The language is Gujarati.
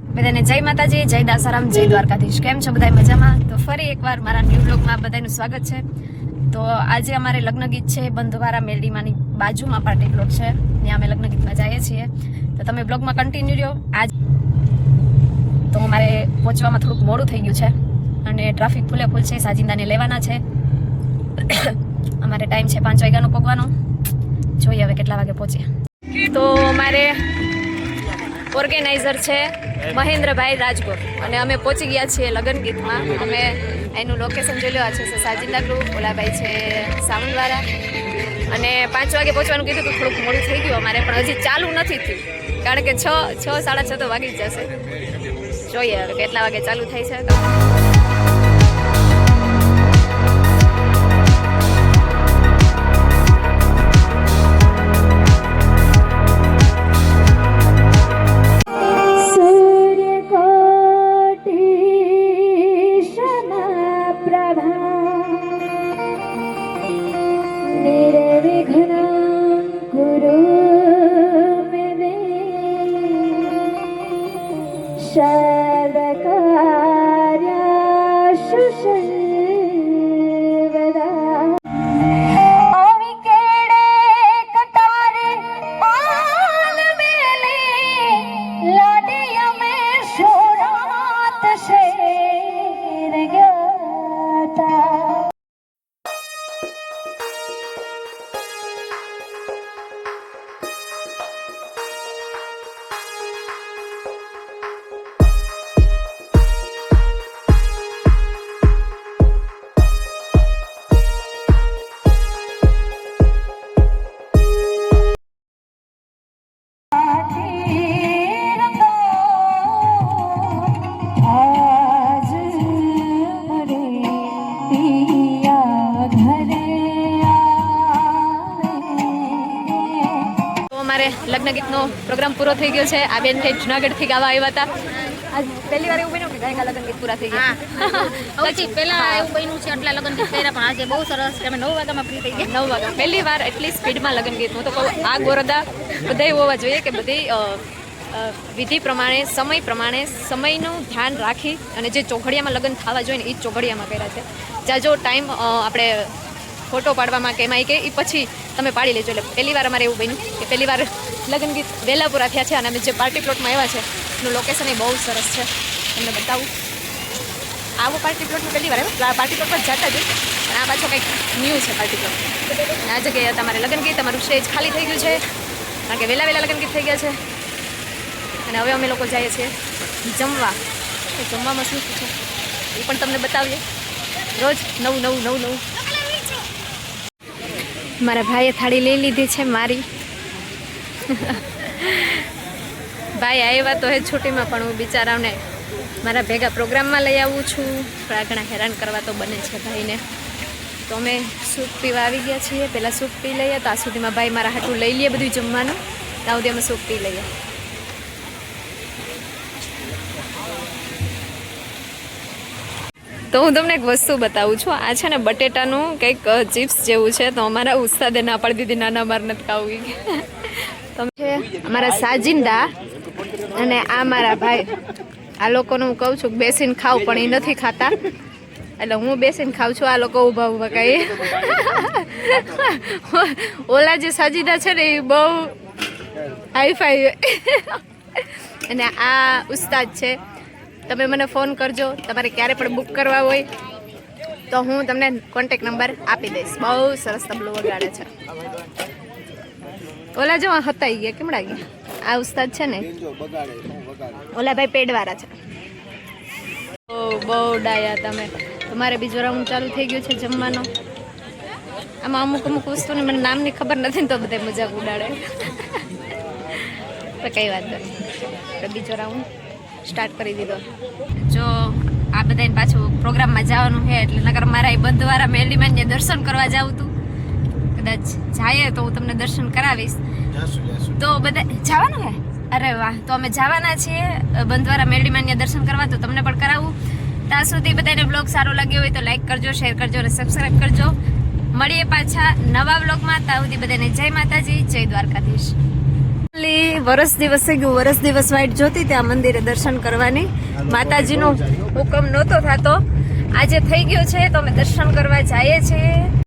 બધાને જય માતાજી, જય દાસારામ, જય દ્વારકાધીશ. કેમ છો બધા મજામાં? તો ફરી એકવાર મારા ન્યૂ બ્લોગમાં બધાનું સ્વાગત છે. તો આજે અમારે લગ્ન ગીત છે, બંધવારા મેલડીમાંની બાજુમાં પાર્ટી પ્લોટ છે. ત્યાં અમે લગ્ન ગીતમાં જઈએ છીએ. તો તમે બ્લોગમાં કન્ટિન્યુ રહ્યો. આજ તો અમારે પહોંચવામાં થોડુંક મોડું થઈ ગયું છે અને ટ્રાફિક ફૂલે ફૂલ છે, સાજિંદાને લેવાના છે. અમારે ટાઈમ છે પાંચ વાગ્યાનો પગવાનો જોઈએ હવે કેટલા વાગે પહોંચીએ. તો અમારે ઓર્ગેનાઇઝર છે મહેન્દ્રભાઈ રાજગોર. અને અમે પહોંચી ગયા છીએ લગ્ન ગીતમાં. અમે એનું લોકેશન જોઈ આ છે. સાજિંદા ગ્રુપ ઓલાભાઈ છે સાવનવાળા અને પાંચ વાગે પહોંચવાનું કીધું તો થોડુંક મોડું થઈ ગયું અમારે, પણ હજી ચાલુ નથી થયું. કારણ કે છ છ, સાડા છ તો વાગી જ જશે. જોઈએ હવે કેટલા વાગે ચાલુ થાય છે. લગ્ન ગીતનો પ્રોગ્રામ પૂરો થઈ ગયો છે. આ બેન થઈ જુનાગઢથી ગાવા આવ્યા હતા. આજ પહેલી વાર એવું બન્યું કે ગાયકા લગ્ન ગીત પૂરા થઈ ગયા. પછી પેલા એવું બન્યું છે આટલા લગ્ન ગીત કર્યા પણ આજે બહુ સરસ અમે નવ વાગ્યામાં ફ્રી થઈ ગયા. નવ વાગ્યા. પહેલી વાર એટલી સ્પીડમાં લગ્ન ગીત હું તો કહું આ ગોરદા બધા હોવા જોઈએ કે બધી વિધિ પ્રમાણે સમય પ્રમાણે સમયનું ધ્યાન રાખી અને જે ચોઘડિયામાં લગ્ન થવા જોઈએ ને એ ચોઘડિયામાં કર્યા છે. જ્યાં જો ટાઈમ આપણે ફોટો પાડવામાં કે એમાં કે એ પછી તમે પાડી લેજો. એટલે પહેલી વાર અમારે એવું બન્યું કે પહેલી વાર લગ્ન ગીત વહેલા થયા છે અને અમે જે પાર્ટી પ્લોટમાં આવ્યા છે, એનું લોકેશન એ બહુ સરસ છે. તમને બતાવું. આવો પાર્ટી પ્લોટમાં પહેલી વાર પાર્ટી પ્લોટ પર જતા જ. પણ આ પાછો કંઈક ન્યૂ છે પાર્ટી પ્લોટ આ જગ્યાએ તમારે લગ્ન ગીત તમારું સ્ટેજ ખાલી થઈ ગયું છે. કારણ કે વહેલા વહેલા લગ્ન ગીત થઈ ગયા છે. અને હવે અમે લોકો જઈએ છીએ જમવા. જમવામાં શું શું છે? એ પણ તમને બતાવીએ. રોજ નવું નવું નવું નવું. મારા ભાઈએ થાળી લઈ લીધી છે મારી. ભાઈ આવ્યા તો હે છુટ્ટીમાં પણ હું બિચારાઓને મારા ભેગા પ્રોગ્રામમાં લઈ આવું છું. થોડા ઘણા હેરાન કરવા તો બને છે ભાઈને. તો અમે સૂપ પીવા આવી ગયા છીએ. પહેલાં સૂપ પી લઈએ, તો આ સુધીમાં ભાઈ મારા હાટું લઈ લઈએ બધું જમવાનું. ત્યાં સુધી અમે સૂપ પી લઈએ. તો હું તમને એક વસ્તુ બતાવું છું. આ છે ને બટેટાનું કંઈક ચિપ્સ જેવું છે. તો અમારા ઉસ્તાદે ના પાડી દીધી નાના માર નથી ખાવું. તમે અમારા સાજિંદા અને આ મારા ભાઈ. આ લોકોનું હું કહું છું બેસીને ખાવ, પણ એ નથી ખાતા. એટલે હું બેસીને ખાઉં છું, આ લોકો ઊભા ઊભા કહીએ ઓલા જે સાજીદા છે ને, એ બહુ હાઈફાઈ અને આ ઉસ્તાદ છે. તમે મને ફોન કરજો. તમારે ક્યારે પણ બુક કરવા હોય તો હું તમને કોન્ટેક નંબર આપી દઈશ. બહુ સરસ તબલું વગાડે છે. ઓલા જો હતાઈ ગયા કેમડા ગયા? આ ઉસ્તાદ છે ને? ઓલા ભાઈ પેડવાળા છે. બહુ ડાયા તમે. તમારે બીજો રાઉન્ડ ચાલુ થઈ ગયો છે જમવાનો. આમાં અમુક અમુક વસ્તુની મને નામની ખબર નથી તો બધા મજાક ઉડાડે. તો કઈ વાત આપણે બીજો રાઉન્ડ સ્ટાર્ટ કરી દીધો. જો આ બધાને પાછું પ્રોગ્રામમાં જવાનું છે એટલે નગર મારા એ બંધવારા મેલડીમાં ને દર્શન કરવા જાઉં તું. કદાચ જાય તો હું તમને દર્શન કરાવીશ. તો બધા જવાનું હે અરે વાહ તો અમે જવાના છીએ. બંધવારા ત્યાં દર્શન કરવા તો તમને પણ કરાવું. ત્યાં સુધી બધાને બ્લોગ સારો લાગ્યો હોય તો લાઈક કરજો શેર કરજો અને સબસ્ક્રાઈબ કરજો. મળીએ પાછા નવા બ્લોગમાં. ત્યાં સુધી બધાને જય માતાજી જય દ્વારકાધીશ. વરસ દિવસે ગયું, વરસ દિવસ વાઇટ જોતી ત્યાં મંદિરે દર્શન કરવાની. માતાજીનો હુકમ નહોતો થતો. આજે થઈ ગયો છે, તો અમે દર્શન કરવા જઈએ છીએ.